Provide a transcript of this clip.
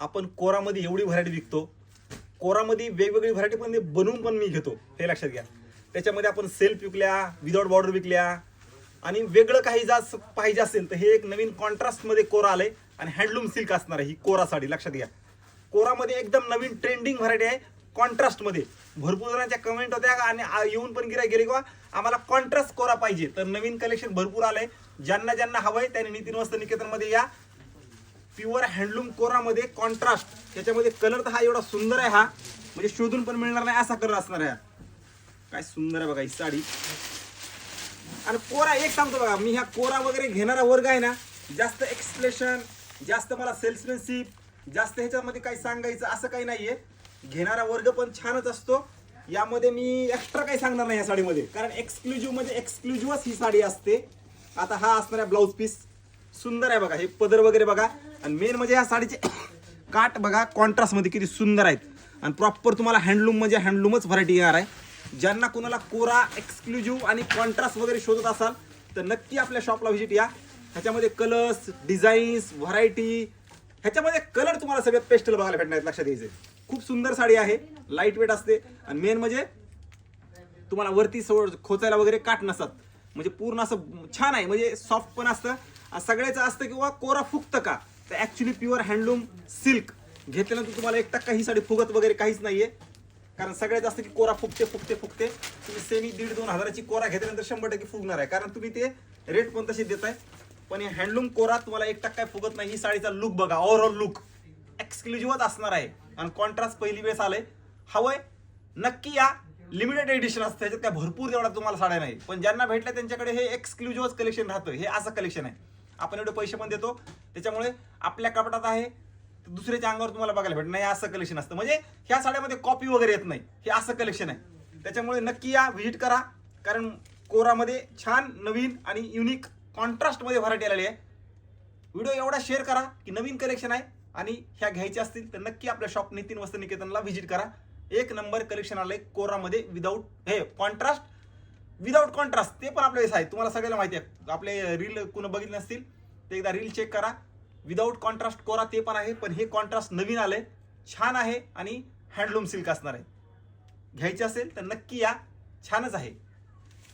आपण कोरामध्ये एवढी व्हरायटी विकतो. कोरामध्ये वेगवेगळी व्हरायटी पण बनवून पण मी घेतो. हे लक्षात घ्या. त्याच्यामध्ये आपण सेल्फ विकल्या विदाऊट बॉर्डर विकल्या आणि वेगळं काही जास्त पाहिजे असेल तर हे एक नवीन कॉन्ट्रास्टमध्ये कोरा आलंय आणि हँडलूम सिल्क असणार आहे ही कोरा साडी. लक्षात घ्या. कोरामध्ये एकदम नवीन ट्रेंडिंग व्हरायटी आहे कॉन्ट्रास्टमध्ये भरपूर जणांच्या कमेंट होत्या आणि येऊन पण गिरा गेले किंवा आम्हाला कॉन्ट्रास्ट कोरा पाहिजे. तर नवीन कलेक्शन भरपूर आलंय. ज्यांना ज्यांना हवंय त्यांनी नितीन वस्त निकेतनमध्ये या. प्युअर हँडलूम कोरामध्ये कॉन्ट्रास्ट त्याच्यामध्ये कलर तर हा एवढा सुंदर आहे हा. म्हणजे शोधून पण मिळणार नाही असा कलर असणार आहे हा. काय सुंदर आहे बघा ही साडी. आणि कोरा एक सांगतो बघा मी ह्या कोरा वगैरे घेणारा वर्ग आहे ना जास्त एक्सप्लेशन जास्त मला सेल्समॅनशिप जास्त ह्याच्यामध्ये काही सांगायचं असं काही नाहीये. घेणारा वर्ग पण छानच असतो. यामध्ये मी एक्स्ट्रा काही सांगणार नाही या साडीमध्ये कारण एक्सक्लुझिव्हमध्ये एक्सक्लुझिव्हच ही साडी असते. आता हा असणार आहे ब्लाऊज पीस सुंदर आहे बघा हे पदर वगैरे बघा. आणि मेन म्हणजे या साडीचे काट बघा कॉन्ट्रास्टमध्ये किती सुंदर आहेत. आणि प्रॉपर तुम्हाला हँडलूम म्हणजे हँडलूमच व्हरायटी येणार आहे. ज्यांना कोणाला कोरा एक्सक्लुझिव्ह आणि कॉन्ट्रास्ट वगैरे शोधत असाल तर नक्की आपल्या शॉपला व्हिजिट या. ह्याच्यामध्ये कलर्स डिझाईन्स व्हरायटी ह्याच्यामध्ये कलर तुम्हाला सगळ्यात पेस्टल बघायला भेटणार आहेत, लक्षात यायचे खूप सुंदर साडी आहे लाइट वेट असते. आणि मेन म्हणजे तुम्हाला वरती सोड खोचायला वगैरे काट नसतात. म्हणजे पूर्ण असं छान आहे. म्हणजे सॉफ्ट पण असतं. सगळ्याचं असतं किंवा कोरा फुगतं का? तर ऍक्च्युली प्युअर हँडलूम सिल्क घेतल्यानंतर तुम्हाला एक टक्का ही साडी फुगत वगैरे काहीच नाहीये. कारण सगळ्यात जास्त की कोरा फुगते फुगते फुगते. तुम्ही सेमी दीड दोन हजाराची कोरा घेतल्यानंतर शंभर टक्के फुगणार आहे. कारण तुम्ही ते रेट पण तसे देताय. पण हे हँडलूम कोरा तुम्हाला एक टक्का फुगत नाही. ही साडीचा लुक बघा ओव्हरऑल लुक एक्सक्लुझिव्हच असणार आहे. आणि कॉन्ट्रास्ट पहिली वेळेस आलंय. हवंय नक्की या. लिमिटेड एडिशन असतं त्याच्यात काय भरपूर तेवढा तुम्हाला साड्या नाही. पण ज्यांना भेटल्या त्यांच्याकडे हे एक्सक्लुझिव्हच कलेक्शन राहतं हे असं कलेक्शन आहे. आपण एवढे पैसे पण देतो. त्याच्यामुळे आपल्या कपडात आहे दुसऱ्याच्या अंगावर तुम्हाला बघायला भेटत. नाही असं कलेक्शन असतं. म्हणजे ह्या साड्यामध्ये कॉपी वगैरे येत नाही. हे असं कलेक्शन आहे. त्याच्यामुळे नक्की या व्हिजिट करा. कारण कोरामध्ये छान नवीन आणि युनिक कॉन्ट्रास्टमध्ये व्हरायटी आलेली आहे. व्हिडिओ एवढा शेअर करा की नवीन कलेक्शन आहे आणि ह्या घ्यायच्या असतील तर नक्की आपल्या शॉप नितीन वस्त्र निकेतनला व्हिजिट करा. एक नंबर कलेक्शन आलंय कोरामध्ये विदाऊट हे कॉन्ट्रास्ट विदाऊट कॉन्ट्रास्ट ते पण आपल्या आहे. तुम्हाला सगळ्याला माहिती आहे. आपले रील कुण बघितले नसतील ते एकदा रील चेक करा. विदाऊट कॉन्ट्रास्ट कोरा ते पण आहे. पण हे कॉन्ट्रास्ट नवीन आलंय. छान आहे आणि हँडलूम सिल्क असणार आहे. घ्यायचे असेल तर नक्की या. छानच आहे.